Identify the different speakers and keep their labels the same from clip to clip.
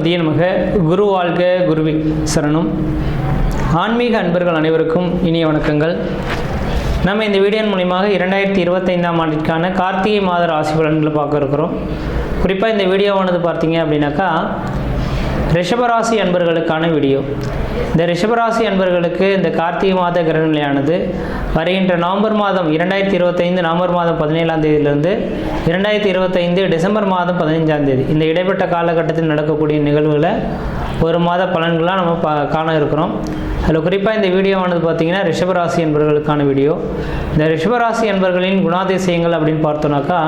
Speaker 1: கணபதியே நமக குரு வாழ்க குருவி சரணம். ஆன்மீக அன்பர்கள் அனைவருக்கும் இனிய வணக்கங்கள். நம்ம இந்த வீடியோன் மூலியமாக இரண்டாயிரத்தி இருபத்தைந்தாம் ஆண்டிற்கான கார்த்திகை மாத ராசி பலன்களை பார்க்க இருக்கிறோம். குறிப்பாக இந்த வீடியோவானது பார்த்தீங்க அப்படின்னாக்கா ரிஷபராசி அன்பர்களுக்கான வீடியோ இந்த ரிஷபராசி அன்பர்களுக்கு இந்த கார்த்திகை மாத கிரகநிலையானது வருகின்ற நவம்பர் மாதம் இரண்டாயிரத்தி இருபத்தைந்து நவம்பர் மாதம் பதினேழாம் தேதியிலிருந்து இரண்டாயிரத்தி இருபத்தைந்து டிசம்பர் மாதம் பதினைஞ்சாம் தேதி. இந்த இடைப்பட்ட காலகட்டத்தில் நடக்கக்கூடிய நிகழ்வுகளை ஒரு மாத பலன்களாக நம்ம பா காண இருக்கிறோம். அதில் குறிப்பாக இந்த வீடியோவானது பார்த்தீங்கன்னா ரிஷபராசி என்பவர்களுக்கான வீடியோ இந்த ரிஷபராசி என்பர்களின் குணாதிசயங்கள் அப்படின்னு பார்த்தோன்னாக்கா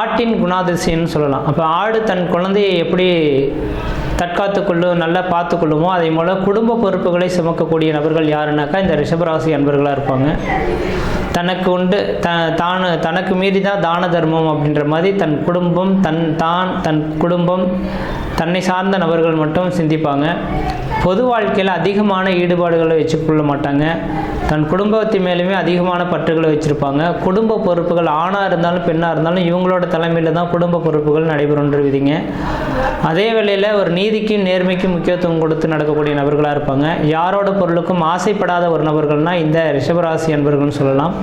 Speaker 1: ஆட்டின் குணாதிசயம்னு சொல்லலாம். அப்போ ஆடு தன் குழந்தையை எப்படி தற்காத்து கொள்ளும் நல்லா பார்த்து கொள்ளுமோ அதே போல் குடும்ப பொறுப்புகளை சுமக்கக்கூடிய நபர்கள் யாருன்னாக்கா இந்த ரிஷபராசி அன்பர்களாக இருப்பாங்க. தனக்கு உண்டு த தான் தனக்கு மீறி தான் தான தர்மம் அப்படின்ற மாதிரி தன் குடும்பம் தன் தான் தன் குடும்பம் தன்னை சார்ந்த நபர்கள் மட்டும் சிந்திப்பாங்க. பொது வாழ்க்கையில் அதிகமான ஈடுபாடுகளை வச்சுக்கொள்ள மாட்டாங்க. தன் குடும்பத்து மேலுமே அதிகமான பற்றுகளை வச்சுருப்பாங்க. குடும்ப பொறுப்புகள் ஆணாக இருந்தாலும் பெண்ணாக இருந்தாலும் இவங்களோட தலைமையில் தான் குடும்ப பொறுப்புகள் நடைபெறுன்ற விதிங்க அதே வேளையில் ஒரு நீ நீதிக்கும் நேர்மைக்கும் முக்கியத்துவம் கொடுத்து நடக்கக்கூடிய நபர்களாக இருப்பாங்க. யாரோட பொருளுக்கும் ஆசைப்படாத ஒரு நபர்கள்னால் இந்த ரிஷபராசி அன்பர்கள்னு சொல்லலாம்.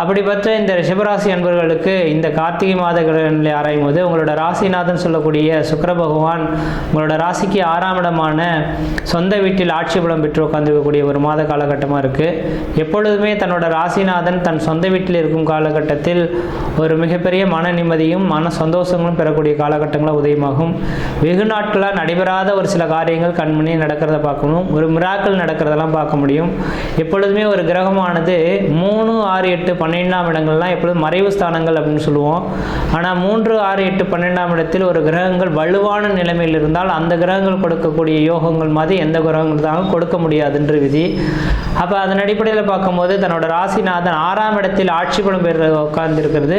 Speaker 1: அப்படிப்பட்ட இந்த ரிஷபராசி அன்பர்களுக்கு இந்த கார்த்திகை மாத கிரகங்களை ஆராயும் போது உங்களோட ராசிநாதன் சொல்லக்கூடிய சுக்கர பகவான் உங்களோட ராசிக்கு ஆறாம் இடமான சொந்த வீட்டில் ஆட்சி பலம் பெற்று உட்காந்துருக்கக்கூடிய ஒரு மாத காலகட்டமாக இருக்குது எப்பொழுதுமே தன்னோட ராசிநாதன் தன் சொந்த வீட்டில் இருக்கும் காலகட்டத்தில் ஒரு மிகப்பெரிய மன நிம்மதியும் மன சந்தோஷங்களும் பெறக்கூடிய காலகட்டங்களாக உதயமாகும். வெகு நாட்களாக நடைபெறாத ஒரு சில காரியங்கள் கண்மணி நடக்கிறத பார்க்கணும். ஒரு மிராக்கள் நடக்கிறதெல்லாம் பார்க்க முடியும். எப்பொழுதுமே ஒரு கிரகமானது மூணு ஆறு எட்டு பன்னெண்டாம் இடங்கள்லாம் எப்பொழுதும் மறைவு ஸ்தானங்கள் அப்படின்னு சொல்லுவோம். ஆனால் மூன்று ஆறு எட்டு பன்னெண்டாம் இடத்தில் ஒரு கிரகங்கள் வலுவான நிலைமையில் இருந்தால் அந்த கிரகங்கள் கொடுக்கக்கூடிய யோகங்கள் மாதிரி எந்த கிரகங்கள் தான் கொடுக்க முடியாதுன்ற விதி. அப்போ அதன் அடிப்படையில் பார்க்கும்போது தன்னோட ராசிநாதன் ஆறாம் இடத்தில் ஆட்சி பலம் பெற உட்கார்ந்துருக்கிறது.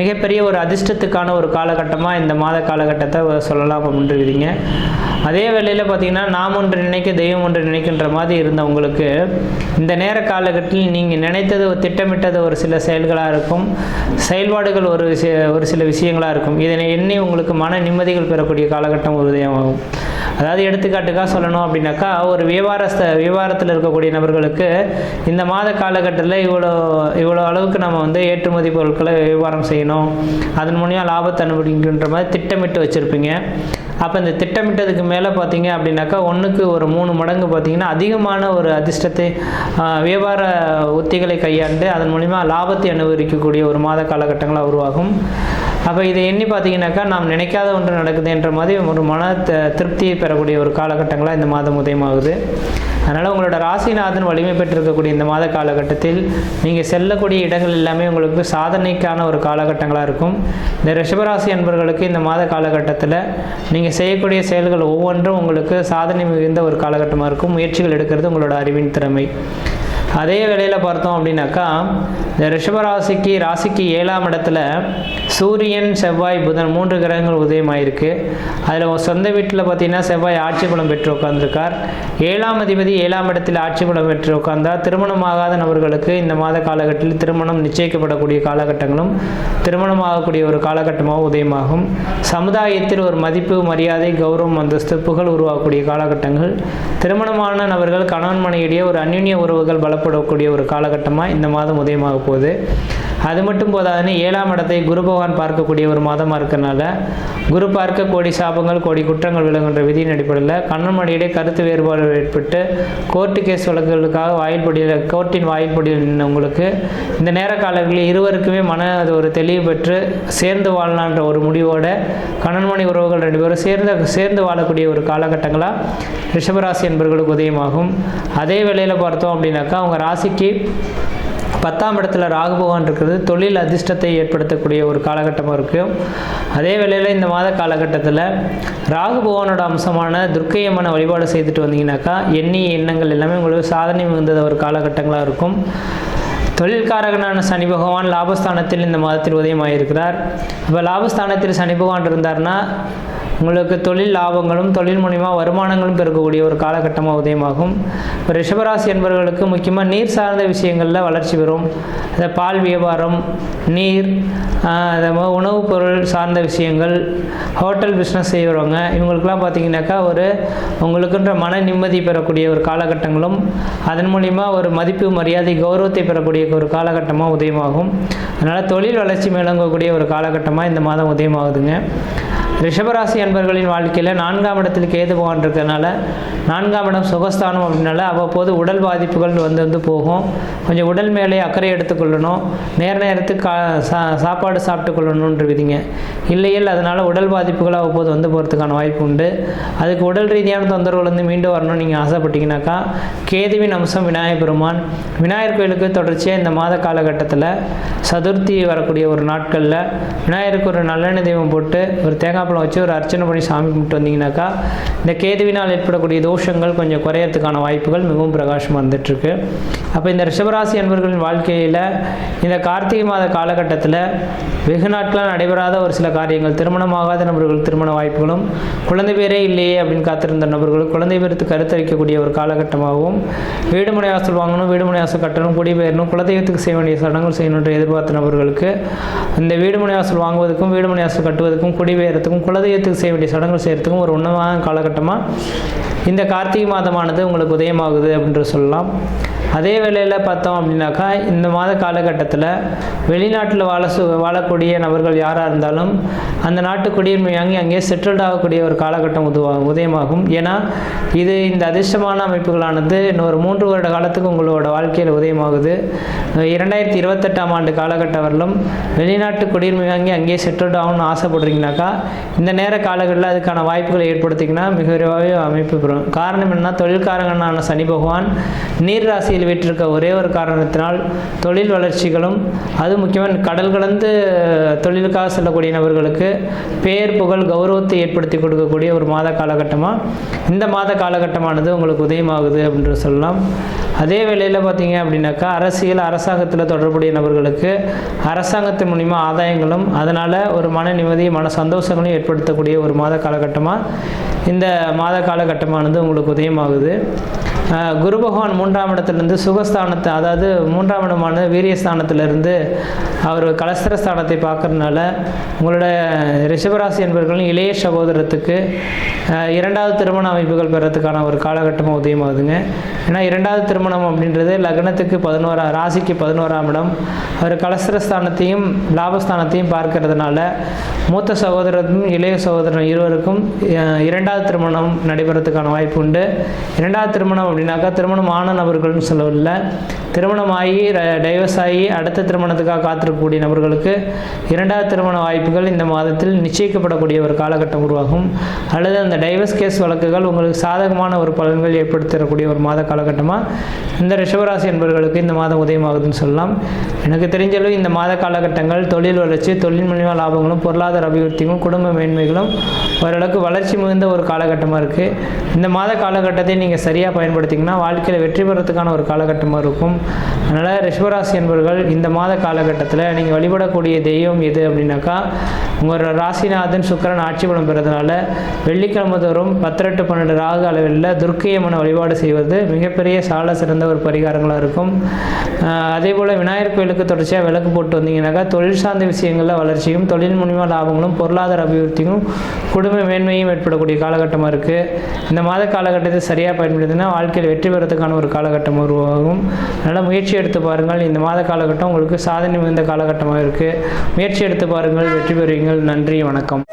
Speaker 1: மிகப்பெரிய ஒரு அதிர்ஷ்டத்துக்கான ஒரு காலகட்டமாக இந்த மாத காலகட்டத்தை சொல்லலாம் அப்படின்றீங்க விதிங்க. அதே வேளையில் பார்த்தீங்கன்னா நாம் ஒன்று நினைக்க தெய்வம் ஒன்று நினைக்கின்ற மாதிரி இருந்தவங்களுக்கு இந்த நேர காலகட்டத்தில் நீங்கள் நினைத்தது திட்டமிட்டது ஒரு சில செயல்களாக இருக்கும். செயல்பாடுகள் ஒரு விஷய ஒரு சில விஷயங்களாக இருக்கும். இதனை எண்ணி உங்களுக்கு மன நிம்மதிகள் பெறக்கூடிய காலகட்டம் உதயமாகும். அதாவது எடுத்துக்காட்டுக்காக சொல்லணும் அப்படின்னாக்கா ஒரு வியாபாரஸ்த வியாபாரத்தில் இருக்கக்கூடிய நபர்களுக்கு இந்த மாத காலகட்டத்தில் இவ்வளோ இவ்வளோ அளவுக்கு நம்ம வந்து ஏற்றுமதி பொருட்களை வியாபாரம் செய்யணும். அதன் மூலியம் லாபத்தை அனுபவிக்கின்ற மாதிரி திட்டமிட்டு வச்சுருப்பீங்க. அப்போ இந்த திட்டமிட்டதுக்கு மேலே பார்த்தீங்க அப்படின்னாக்கா ஒன்றுக்கு ஒரு மூணு மடங்கு பார்த்தீங்கன்னா அதிகமான ஒரு அதிர்ஷ்டத்தை வியாபார உத்திகளை கையாண்டு அதன் மூலிமா லாபத்தை அனுபவிக்கக்கூடிய ஒரு மாத காலகட்டங்களாக உருவாகும். அப்போ இதை எண்ணி பார்த்தீங்கன்னாக்கா நாம் நினைக்காத ஒன்று நடக்குது என்ற மாதிரி ஒரு மன த- திருப்தியை பெறக்கூடிய ஒரு காலகட்டங்களாக இந்த மாதம் உதயமாகுது. அதனால் உங்களோட ராசிநாதன் வலிமை பெற்றிருக்கக்கூடிய இந்த மாத காலகட்டத்தில் நீங்கள் செல்லக்கூடிய இடங்கள் எல்லாமே உங்களுக்கு சாதனைக்கான ஒரு காலகட்டங்களாக இருக்கும். இந்த ரிஷபராசி அன்பர்களுக்கு இந்த மாத காலகட்டத்தில் நீங்கள் செய்யக்கூடிய செயல்கள் ஒவ்வொன்றும் உங்களுக்கு சாதனை மிகுந்த ஒரு காலகட்டமாக இருக்கும். முயற்சிகள் எடுக்கிறது உங்களோட அறிவின் திறமை. அதே வேளையில் பார்த்தோம் அப்படின்னாக்கா இந்த ரிஷபராசிக்கு ராசிக்கு ஏழாம் இடத்துல சூரியன் செவ்வாய் புதன் மூன்று கிரகங்கள் உதயமாயிருக்கு. அதில் உன் சொந்த வீட்டில் பார்த்தீங்கன்னா செவ்வாய் ஆட்சி பலம் பெற்று உட்கார்ந்துருக்கார். ஏழாம் அதிபதி ஏழாம் இடத்தில் ஆட்சி பலம் பெற்று உட்கார்ந்தார். திருமணமாகாத நபர்களுக்கு இந்த மாத காலகட்டத்தில் திருமணம் நிச்சயிக்கப்படக்கூடிய காலகட்டங்களும் திருமணம் ஆகக்கூடிய ஒரு காலகட்டமாக உதயமாகும். சமுதாயத்தில் ஒரு மதிப்பு மரியாதை கௌரவம் அந்தஸ்து புகழ் உருவாகக்கூடிய காலகட்டங்கள். திருமணமான நபர்கள் கணவன் மனையிடையே ஒரு அந்யுன்ய உறவுகள் பலப்படக்கூடிய ஒரு காலகட்டமாக இந்த மாதம் உதயமாக போகுது. அது மட்டும் போதாதுன்னு ஏழாம் இடத்தை குரு பகவான் பார்க்கக்கூடிய ஒரு மாதமாக இருக்கிறனால குரு பார்க்க கோடி சாபங்கள் கோடி குற்றங்கள் விளங்குகின்ற விதியின் அடிப்படையில் கண்ணன் கருத்து வேறுபாடு ஏற்பட்டு கோர்ட்டு கேஸ் வழக்குகளுக்காக வாயில்படியில் கோர்ட்டின் வாயில்படியில் நின்ற இந்த நேர காலங்களில் இருவருக்குமே மன அது ஒரு தெளிவு பெற்று சேர்ந்து வாழலான்ற ஒரு முடிவோட கண்ணன்மணி உறவுகள் ரெண்டு பேரும் சேர்ந்து சேர்ந்து வாழக்கூடிய ஒரு காலகட்டங்களாக ரிஷபராசி என்பவர்களுக்கு உதயமாகும். அதே வேளையில் பார்த்தோம் அப்படின்னாக்கா அவங்க ராசிக்கு பத்தாம் இடத்துல ராகு பகவான் இருக்கிறது. தொழில் அதிர்ஷ்டத்தை ஏற்படுத்தக்கூடிய ஒரு காலகட்டமாக இருக்குது அதே வேளையில் இந்த மாத காலகட்டத்தில் ராகு பகவானோட அம்சமான துர்க்கையம்மனை வழிபாடு செய்துட்டு வந்தீங்கன்னாக்கா எண்ணி எண்ணங்கள் எல்லாமே உங்களுக்கு சாதனை மிகுந்தது ஒரு காலகட்டங்களாக இருக்கும். தொழில்காரகனான சனி பகவான் லாபஸ்தானத்தில் இந்த மாதத்தில் உதயமாயிருக்கிறார். இப்போ லாபஸ்தானத்தில் சனி பகவான் இருந்தார்னா உங்களுக்கு தொழில் லாபங்களும் தொழில் மூலிமா வருமானங்களும் பெருக்கக்கூடிய ஒரு காலகட்டமாக உதயமாகும். ரிஷபராசி என்பவர்களுக்கு முக்கியமாக நீர் சார்ந்த விஷயங்களில் வளர்ச்சி பெறும். இந்த பால் வியாபாரம் நீர் ஆஹ், உணவுப் பொருள் சார்ந்த விஷயங்கள் ஹோட்டல் பிஸ்னஸ் செய்கிறவங்க இவங்களுக்கெல்லாம் பார்த்தீங்கன்னாக்கா ஒரு உங்களுக்குன்ற மன நிம்மதி பெறக்கூடிய ஒரு காலகட்டங்களும் அதன் மூலிமா ஒரு மதிப்பு மரியாதை கௌரவத்தை பெறக்கூடிய ஒரு காலகட்டமாக உதயமாகும். அதனால் தொழில் வளர்ச்சி மேலோங்கக்கூடிய ஒரு காலகட்டமாக இந்த மாதம் உதயமாகுதுங்க. ரிஷபராசி அன்பர்களின் வாழ்க்கையில் நான்காம் இடத்தில் கேது பகவான் இருக்கிறதுனால நான்காம் இடம் சுகஸ்தானம் அப்படின்னால அவ்வப்போது உடல் பாதிப்புகள் வந்து வந்து போகும். கொஞ்சம் உடல் மேலே அக்கறை எடுத்துக்கொள்ளணும் நேர நேரத்துக்கு கா சா சாப்பாடு சாப்பிட்டு கொள்ளணுன்ற விதிங்க இல்லையில் அதனால் உடல் பாதிப்புகள் அவ்வப்போது வந்து போகிறதுக்கான வாய்ப்பு உண்டு. அதுக்கு உடல் ரீதியான தொந்தரவுலேருந்து மீண்டும் வரணும்னு நீங்கள் ஆசைப்பட்டீங்கன்னாக்கா கேதுவின் அம்சம் விநாயகர் பெருமான். விநாயகர் கோயிலுக்கு தொடர்ச்சியாக இந்த மாத காலகட்டத்தில் சதுர்த்தி வரக்கூடிய ஒரு நாட்களில் விநாயகருக்கு ஒரு நல்லெண்ணெய் தெய்வம் போட்டு ஒரு தேங்காய் பழம் வச்சு ஒரு அர்ச்சனை பண்ணி சாமி கும்பிட்டு வந்தீங்கன்னாக்கா இந்த கேதுவினால் ஏற்படக்கூடிய தோஷங்கள் கொஞ்சம் குறையறதுக்கான வாய்ப்புகள் மிகவும் பிரகாசமாக வந்துட்டுருக்கு அப்போ இந்த ரிஷபராசி அன்பர்களின் வாழ்க்கையில் இந்த கார்த்திகை மாத காலகட்டத்தில் வெகு நாட்களாக நடைபெறாத ஒரு சில காரியங்கள் திருமணமாகாத நபர்கள் திருமண வாய்ப்புகளும் குழந்தை பேரே இல்லையே அப்படின்னு காத்திருந்த நபர்களும் குழந்தை பேருக்கு கருத்தரிக்கக்கூடிய ஒரு காலகட்டமாகவும் வீடு மனை வாசல் வாங்கணும் வீடு மனை வாசல் கட்டணும் குடிபெயரணும் குலதெய்வத்துக்கு செய்ய வேண்டிய சடங்குகள் செய்யணும் என்று எதிர்பார்த்த நபர்களுக்கு இந்த வீடு மனை வாசல் வாங்குவதற்கும் வீடு மனை வாசல் கட்டுவதற்கும் செய்கிறதுக்கும் குலதெய்வத்துக்கு செய்ய வேண்டிய சடங்குகள் செய்யறதுக்கும் ஒரு உன்னதமான காலகட்டமாக இந்த கார்த்திகை மாதமானது உங்களுக்கு உதயமாகுது அப்படின்ற சொல்லலாம். அதே வேளையில் பார்த்தோம் அப்படின்னாக்கா இந்த மாத காலகட்டத்தில் வெளிநாட்டில் வாழ சு வாழக்கூடிய நபர்கள் யாராக இருந்தாலும் அந்த நாட்டு குடியுரிமை வாங்கி அங்கேயே செட்டில்ட் ஆகக்கூடிய ஒரு காலகட்டம் உதவ உதயமாகும். ஏன்னா இது இந்த அதிர்ஷ்டமான அமைப்புகளானது இன்னொரு மூன்று வருட காலத்துக்கு உங்களோட வாழ்க்கையில் உதயமாகுது. இரண்டாயிரத்தி இருபத்தெட்டாம் ஆண்டு காலகட்டம் வரலும் வெளிநாட்டு குடியுரிமை வாங்கி அங்கேயே செட்டில்ட் ஆகணும்னு ஆசைப்படுறீங்கனாக்கா இந்த நேர காலங்களில் அதுக்கான வாய்ப்புகளை ஏற்படுத்திங்கன்னா மிக விரைவாகவே அமைப்பு பெறும். காரணம் என்ன தொழில்காரங்கனான சனி பகவான் நீர் ராசியில் வீற்றிருக்க ஒரே ஒரு காரணத்தினால் தொழில் வளர்ச்சிகளும் அது முக்கியமாக கடல் கடந்து தொழிலுக்காக செல்லக்கூடிய நபர்களுக்கு பேர் புகழ் கௌரவத்தை ஏற்படுத்தி கொடுக்கக்கூடிய ஒரு மாத காலகட்டமாக இந்த மாத காலகட்டமானது உங்களுக்கு உதயமாகுது அப்படின்னு சொல்லலாம். அதே வேளையில் பார்த்தீங்க அப்படின்னாக்கா அரசியல் அரசாங்கத்தில் தொடர்புடைய நபர்களுக்கு அரசாங்கத்தின் மூலிமா ஆதாயங்களும் அதனால் ஒரு மன நிம்மதி மன சந்தோஷங்களும் ஏற்படுத்தக்கூடிய ஒரு மாத காலகட்டமாக இந்த மாத காலகட்டமானது உங்களுக்கு உதயமாகுது. குரு பகவான் மூன்றாம் இருந்து சுகஸ்தானத்தை அதாவது மூன்றாம் இடமான வீரியஸ்தானத்திலிருந்து அவர் கலஸ்திரஸ்தானத்தை பார்க்கறதுனால உங்களோட ரிஷபராசி என்பவர்களும் இளைய சகோதரத்துக்கு இரண்டாவது திருமண அமைப்புகள் பெறத்துக்கான ஒரு காலகட்டமாக உதயமாகுதுங்க. ஏன்னா இரண்டாவது திருமணம் அப்படின்றது லக்னத்துக்கு பதினோரா ராசிக்கு பதினோராம் இடம். அவர் கலஸ்திரஸ்தானத்தையும் லாபஸ்தானத்தையும் பார்க்கறதுனால மூத்த சகோதரரும் இளைய சகோதரன் இருவருக்கும் இரண்டாவது திருமணம் நடைபெறத்துக்கான வாய்ப்பு உண்டு. இரண்டாவது திருமணம் அப்படின்னாக்கா திருமணம் ஆன நபர்கள்னு சொல்லவில்லை. திருமணமாகி டைவர்ஸ் ஆகி அடுத்த திருமணத்துக்காக காத்திருக்கக்கூடிய நபர்களுக்கு இரண்டாவது திருமண வாய்ப்புகள் இந்த மாதத்தில் நிச்சயிக்கப்படக்கூடிய ஒரு காலகட்டம் உருவாகும். அல்லது அந்த டைவர்ஸ் கேஸ் வழக்குகள் உங்களுக்கு சாதகமான ஒரு பலன்கள் ஏற்படுத்தக்கூடிய ஒரு மாத காலகட்டமாக இந்த ரிஷபராசி என்பவர்களுக்கு இந்த மாதம் உதயமாகுதுன்னு சொல்லலாம். எனக்கு தெரிஞ்சளவு இந்த மாத காலகட்டங்கள் தொழில் வளர்ச்சி தொழில் மூலியமாக லாபங்களும் பொருளாதார அபிவிருத்தியும் குடும்ப மேன்மைகளும் ஓரளவுக்கு வளர்ச்சி மிகுந்த ஒரு காலகட்டமாக இருக்குது இந்த மாத காலகட்டத்தை நீங்கள் சரியாக பயன்படுத்திங்கன்னா வாழ்க்கையில் வெற்றி பெறத்துக்கான ஒரு காலகட்டமாக இருக்கும். அதனால் ரிஷபராசி என்பவர்கள் இந்த மாத காலகட்டத்தில் நீங்கள் வழிபடக்கூடிய தெய்வம் எது அப்படின்னாக்கா உங்கள் ராசிநாதன் சுக்கரன் ஆட்சி பலம் பெறதுனால வெள்ளிக்கிழமை தோறும் பத்திரெட்டு பன்னெண்டு ராகு அளவில் துர்க்கையம்மனை வழிபாடு செய்வது மிகப்பெரிய சால சிறந்த ஒரு பரிகாரங்களாக இருக்கும். அதே போல் விநாயகர் கோயிலுக்கு தொடர்ச்சியாக விளக்கு போட்டு வந்தீங்கன்னாக்கா தொழில் சார்ந்த விஷயங்களில் வளர்ச்சியும் தொழில் மூலிமா லாபங்களும் பொருளாதார அபிவிருத்தியும் குடும்ப மேன்மையும் ஏற்படக்கூடிய காலகட்டமாக இருக்குது இந்த மாத காலகட்டத்தை சரியாக பயன்படுத்தினா வாழ்க்கையில் வெற்றி பெறத்துக்கான ஒரு காலகட்டம் உருவாகும். அதனால் முயற்சி எடுத்து பாருங்கள். இந்த மாத காலகட்டம் உங்களுக்கு சாதனை மிகுந்த காலகட்டமாக இருக்குது முயற்சி எடுத்து பாருங்கள். வெற்றி பெறுவீங்கள் நன்றி. வணக்கம்.